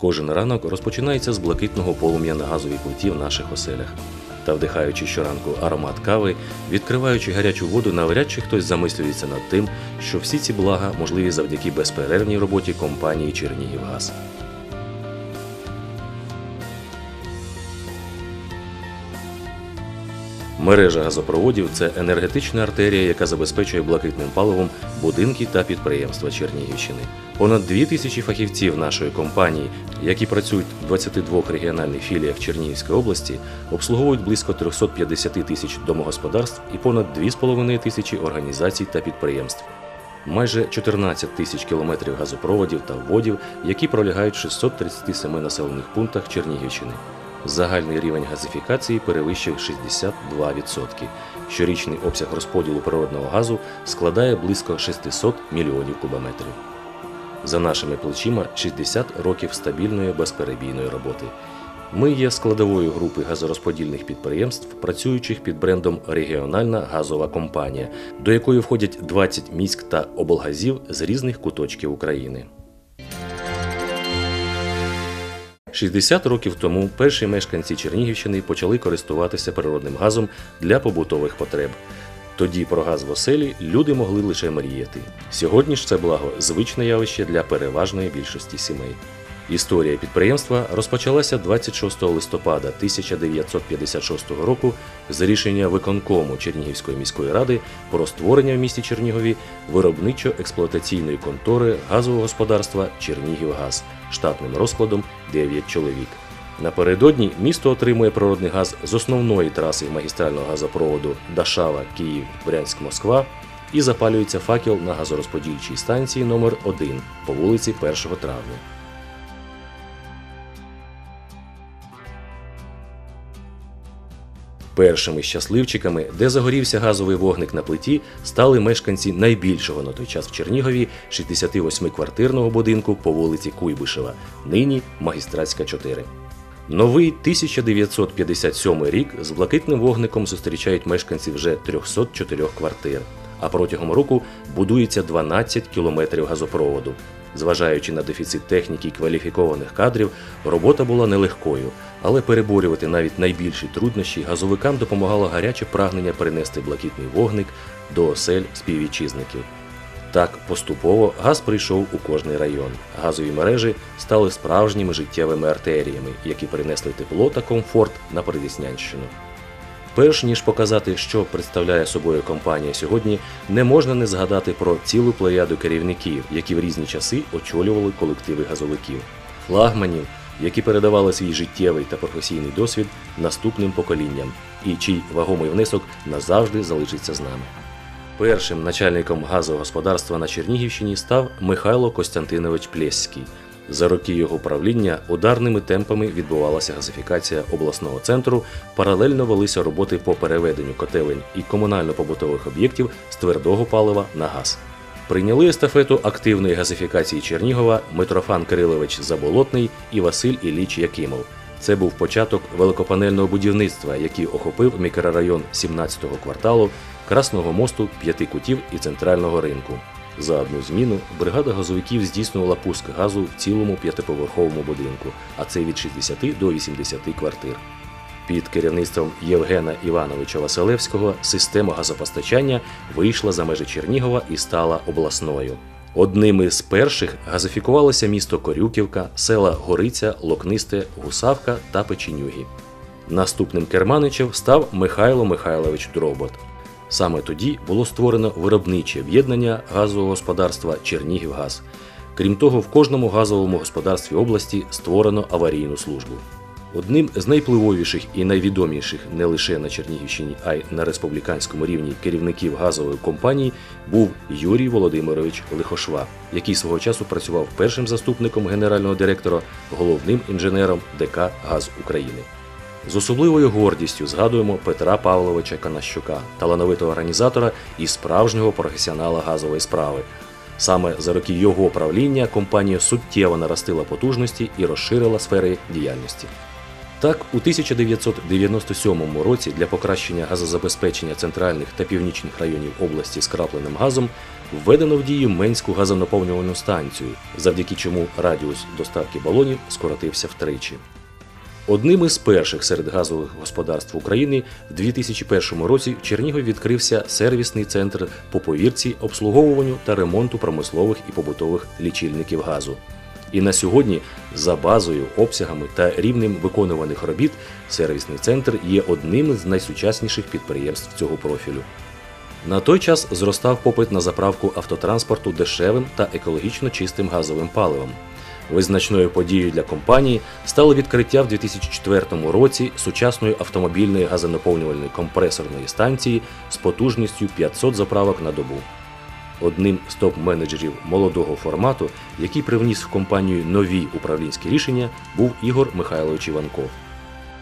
Кожен ранок розпочинається з блакитного полум'я на газовій плиті в наших оселях. Та вдихаючи щоранку аромат кави, відкриваючи гарячу воду, навряд чи хтось замислюється над тим, що всі ці блага можливі завдяки безперервній роботі компанії Чернігівгаз. Мережа газопроводів це енергетична артерія, яка забезпечує блакитним паливом будинки та підприємства Чернігівщини. Понад дві тисячі фахівців нашої компанії, які працюють в 22 регіональних філіях Чернігівської області, обслуговують близько 350 тисяч домогосподарств і понад 2,5 тисячі організацій та підприємств. Майже 14 тисяч кілометрів газопроводів та вводів, які пролягають в 637 населених пунктах Чернігівщини. Загальний рівень газифікації перевищує 62%. Щорічний обсяг розподілу природного газу складає близько 600 мільйонів кубометрів. За нашими плечима 60 років стабільної безперебійної роботи. Ми є складовою групи газорозподільних підприємств, працюючих під брендом Регіональна газова компанія, до якої входять 20 міськ та облгазів з різних куточків України. 60 років тому перші мешканці Чернігівщини почали користуватися природним газом для побутових потреб. Тоді про газ в оселі люди могли лише мріяти. Сьогодні ж це благо звичне явище для переважної більшості сімей. Історія підприємства розпочалася 26 листопада 1956 року з рішення виконкому Чернігівської міської ради про створення в місті Чернігові виробничо-експлуатаційної контори газового господарства Чернігівгаз штатним розкладом 9 чоловік. Напередодні місто отримує природний газ з основної траси магістрального газопроводу Дашава Київ Брянськ Москва і запалюється факел на газорозподільчій станції номер 1 по вулиці 1 травня. Першими щасливчиками, де загорівся газовий вогник на плиті, стали мешканці найбільшого на той час в Чернігові 68-квартирного будинку по вулиці Куйбишева, нині Магістратська 4. Новий 1957 рік з блакитним вогником зустрічають мешканці вже 304 квартир, а протягом року будується 12 кілометрів газопроводу. Зважаючи на дефіцит техніки і кваліфікованих кадрів, робота була нелегкою, але переборювати навіть найбільші труднощі газовикам допомагало гаряче прагнення перенести блакитний вогник до осель співвітчизників. Так, поступово газ прийшов у кожний район. Газові мережі стали справжніми життєвими артеріями, які принесли тепло та комфорт на Придіснянщину. Перш ніж показати, що представляє собою компанія сьогодні, не можна не згадати про цілу плеяду керівників, які в різні часи очолювали колективи газовиків, флагманів, які передавали свій життєвий та професійний досвід наступним поколінням, і чий вагомий внесок назавжди залишиться з нами. Першим начальником газового господарства на Чернігівщині став Михайло Костянтинович Плєський. За роки його правління ударними темпами відбувалася газифікація обласного центру, паралельно велися роботи по переведенню котелень і комунально-побутових об'єктів з твердого палива на газ. Прийняли естафету активної газифікації Чернігова Митрофан Кирилович Заболотний і Василь Ілліч Якимов. Це був початок великопанельного будівництва, який охопив мікрорайон 17-го кварталу, Красного мосту, п'яти кутів і центрального ринку. За одну зміну бригада газовиків здійснювала пуск газу в цілому п'ятиповерховому будинку, а це від 60 до 80 квартир. Під керівництвом Євгена Івановича Василевського система газопостачання вийшла за межі Чернігова і стала обласною. Одними з перших газифікувалося місто Корюківка, села Гориця, Локнисте, Гусавка та Печенюги. Наступним керманичем став Михайло Михайлович Дробот. Саме тоді було створено виробниче об'єднання газового господарства Чернігівгаз. Крім того, в кожному газовому господарстві області створено аварійну службу. Одним з найвпливовіших і найвідоміших не лише на Чернігівщині, а й на республіканському рівні керівників газової компанії був Юрій Володимирович Лихошва, який свого часу працював першим заступником генерального директора, головним інженером ДК Газ України. З особливою гордістю згадуємо Петра Павловича Канащука, талановитого організатора і справжнього професіонала газової справи. Саме за роки його правління компанія суттєво наростила потужності і розширила сфери діяльності. Так, у 1997 році для покращення газозабезпечення центральних та північних районів області скрапленим газом введено в дію Менську газонаповнювальну станцію, завдяки чому радіус доставки балонів скоротився втричі. Одним із перших серед газових господарств України в 2001 році в Чернігові відкрився сервісний центр по повірці, обслуговуванню та ремонту промислових і побутових лічильників газу. І на сьогодні за базою, обсягами та рівнем виконуваних робіт сервісний центр є одним з найсучасніших підприємств цього профілю. На той час зростав попит на заправку автотранспорту дешевим та екологічно чистим газовим паливом. Визначною подією для компанії стало відкриття в 2004 році сучасної автомобільної газонаповнювальної компресорної станції з потужністю 500 заправок на добу. Одним з топ-менеджерів молодого формату, який привніс в компанію нові управлінські рішення, був Ігор Михайлович Іванков.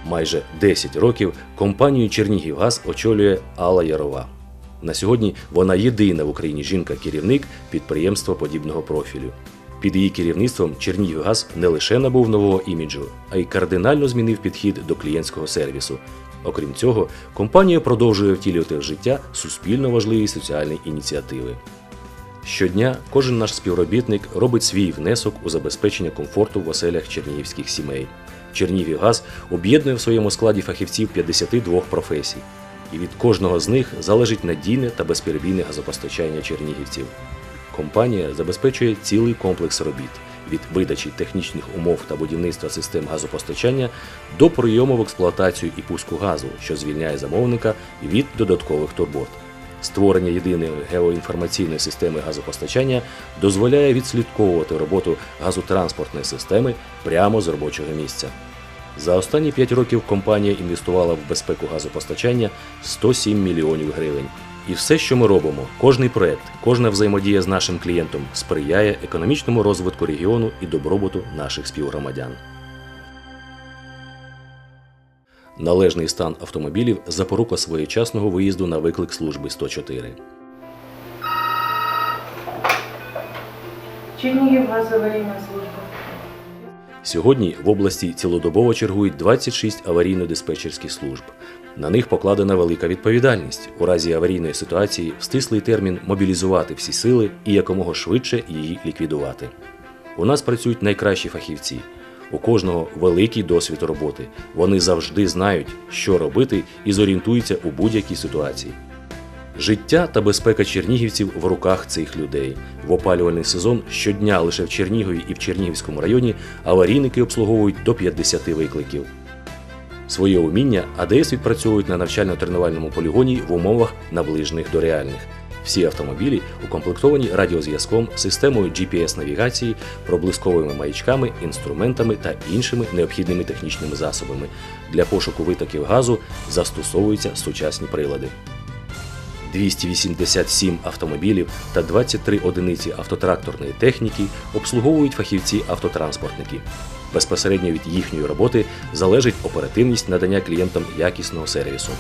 Майже 10 років компанію Чернігівгаз очолює Алла Ярова. На сьогодні вона єдина в Україні жінка-керівник підприємства подібного профілю. Під її керівництвом Чернігівгаз не лише набув нового іміджу, а й кардинально змінив підхід до клієнтського сервісу. Окрім цього, компанія продовжує втілювати в життя суспільно важливі соціальні ініціативи. Щодня кожен наш співробітник робить свій внесок у забезпечення комфорту в оселях чернігівських сімей. Чернігівгаз об'єднує в своєму складі фахівців 52 професій, і від кожного з них залежить надійне та безперебійне газопостачання чернігівців. Компанія забезпечує цілий комплекс робіт від видачі технічних умов та будівництва систем газопостачання до прийому в експлуатацію і пуску газу, що звільняє замовника від додаткових турбот. Створення єдиної геоінформаційної системи газопостачання дозволяє відслідковувати роботу газотранспортної системи прямо з робочого місця. За останні 5 років компанія інвестувала в безпеку газопостачання 107 мільйонів гривень. І все, що ми робимо, кожний проект, кожна взаємодія з нашим клієнтом сприяє економічному розвитку регіону і добробуту наших співгромадян. Належний стан автомобілів запорука своєчасного виїзду на виклик служби 104. Чернігів газоварійна служба. Сьогодні в області цілодобово чергують 26 аварійно-диспетчерських служб. На них покладена велика відповідальність у разі аварійної ситуації в стислий термін мобілізувати всі сили і якомога швидше її ліквідувати. У нас працюють найкращі фахівці. У кожного великий досвід роботи. Вони завжди знають, що робити, і зорієнтуються у будь-якій ситуації. Життя та безпека чернігівців в руках цих людей. В опалювальний сезон щодня лише в Чернігові і в Чернігівському районі аварійники обслуговують до 50 викликів. Своє уміння АДС відпрацьовують на навчально-тренувальному полігоні в умовах наближених до реальних. Всі автомобілі укомплектовані радіозв'язком, системою GPS-навігації, проблисковими маячками, інструментами та іншими необхідними технічними засобами. Для пошуку витоків газу застосовуються сучасні прилади. 287 автомобілів та 23 одиниці автотракторної техніки обслуговують фахівці-автотранспортники. Безпосередньо від їхньої роботи залежить оперативність надання клієнтам якісного сервісу.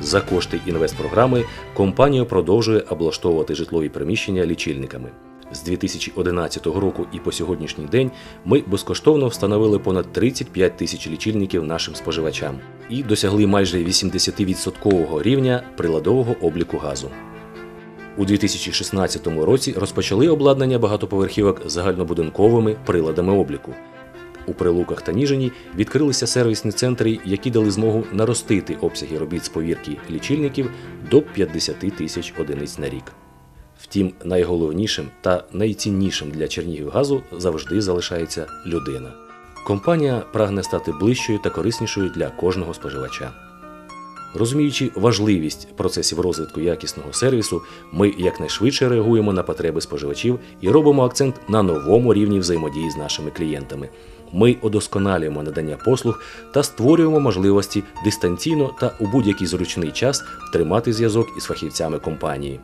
За кошти інвестпрограми компанія продовжує облаштовувати житлові приміщення лічильниками. З 2011 року і по сьогоднішній день ми безкоштовно встановили понад 35 тисяч лічильників нашим споживачам і досягли майже 80% рівня приладового обліку газу. У 2016 році розпочали обладнання багатоповерхівок загальнобудинковими приладами обліку. У Прилуках та Ніжині відкрилися сервісні центри, які дали змогу наростити обсяги робіт з повірки лічильників до 50 тисяч одиниць на рік. Втім, найголовнішим та найціннішим для Чернігівгазу завжди залишається людина. Компанія прагне стати ближчою та кориснішою для кожного споживача. Розуміючи важливість процесів розвитку якісного сервісу, ми якнайшвидше реагуємо на потреби споживачів і робимо акцент на новому рівні взаємодії з нашими клієнтами. Ми удосконалюємо надання послуг та створюємо можливості дистанційно та у будь-який зручний час тримати зв'язок із фахівцями компанії.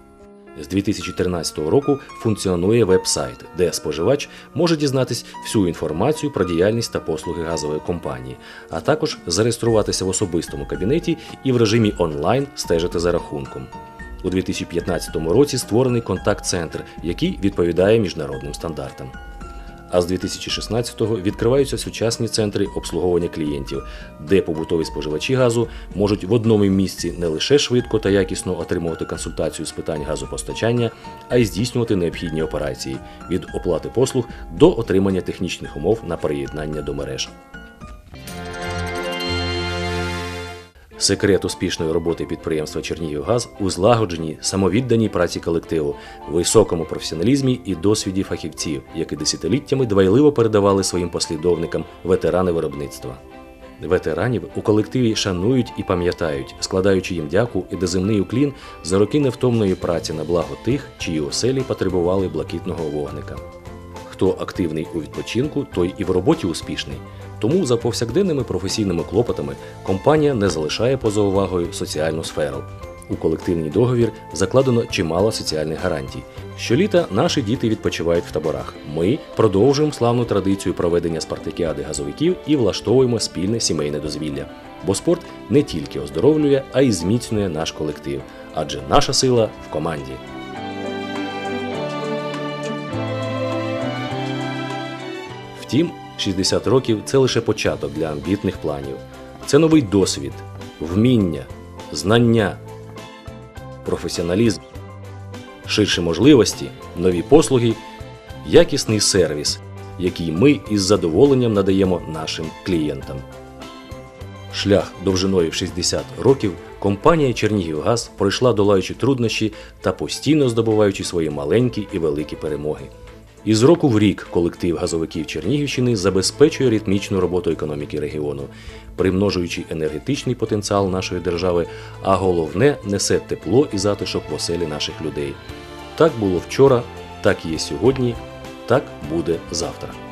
З 2013 року функціонує веб-сайт, де споживач може дізнатись всю інформацію про діяльність та послуги газової компанії, а також зареєструватися в особистому кабінеті і в режимі онлайн стежити за рахунком. У 2015 році створений контакт-центр, який відповідає міжнародним стандартам. А з 2016-го відкриваються сучасні центри обслуговування клієнтів, де побутові споживачі газу можуть в одному місці не лише швидко та якісно отримувати консультацію з питань газопостачання, а й здійснювати необхідні операції від оплати послуг до отримання технічних умов на приєднання до мереж. Секрет успішної роботи підприємства Чернігівгаз у злагодженій самовідданій праці колективу, високому професіоналізмі і досвіді фахівців, які десятиліттями дбайливо передавали своїм послідовникам ветерани виробництва. Ветеранів у колективі шанують і пам'ятають, складаючи їм дяку і доземний уклін за роки невтомної праці на благо тих, чиї оселі потребували блакитного вогника. Хто активний у відпочинку, той і в роботі успішний. Тому за повсякденними професійними клопотами компанія не залишає поза увагою соціальну сферу. У колективний договір закладено чимало соціальних гарантій. Щоліта наші діти відпочивають в таборах. Ми продовжуємо славну традицію проведення спартакіади газовиків і влаштовуємо спільне сімейне дозвілля. Бо спорт не тільки оздоровлює, а й зміцнює наш колектив, адже наша сила в команді. Втім, 60 років це лише початок для амбітних планів. Це новий досвід, вміння, знання, професіоналізм, ширші можливості, нові послуги, якісний сервіс, який ми із задоволенням надаємо нашим клієнтам. Шлях довжиною в 60 років компанія Чернігівгаз пройшла долаючи труднощі та постійно здобуваючи свої маленькі і великі перемоги. Із року в рік колектив газовиків Чернігівщини забезпечує ритмічну роботу економіки регіону, примножуючи енергетичний потенціал нашої держави, а головне несе тепло і затишок в оселі наших людей. Так було вчора, так є сьогодні, так буде завтра.